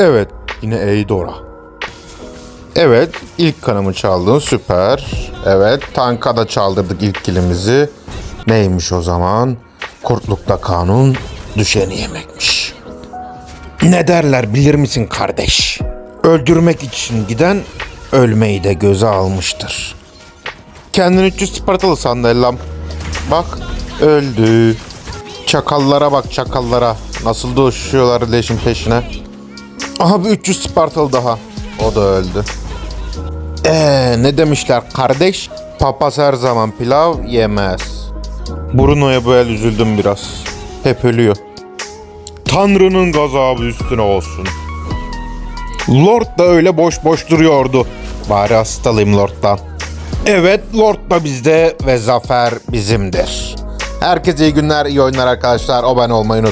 Evet, yine Eidora. Evet, ilk kanımı çaldın, süper. Evet, tanka da çaldırdık ilk kilimizi. Neymiş o zaman? Kurtlukta kanun, düşeni yemekmiş. Ne derler bilir misin kardeş? Öldürmek için giden ölmeyi de göze almıştır. Kendini 300 Spartalı sandı. Bak öldü. Çakallara bak çakallara. Nasıl da uçuşuyorlar leşin peşine. Aha bir 300 Spartalı daha. O da öldü. Eee ne demişler kardeş? Papaz her zaman pilav yemez. Bruno'ya bu el üzüldüm biraz. Hep ölüyor. Tanrı'nın gazabı üstüne olsun. Lord da öyle boş boş duruyordu. Bari hastalıyım Lord'dan. Evet Lord da bizde ve zafer bizimdir. Herkese iyi günler, iyi oyunlar arkadaşlar. Abone olmayı unutmayın.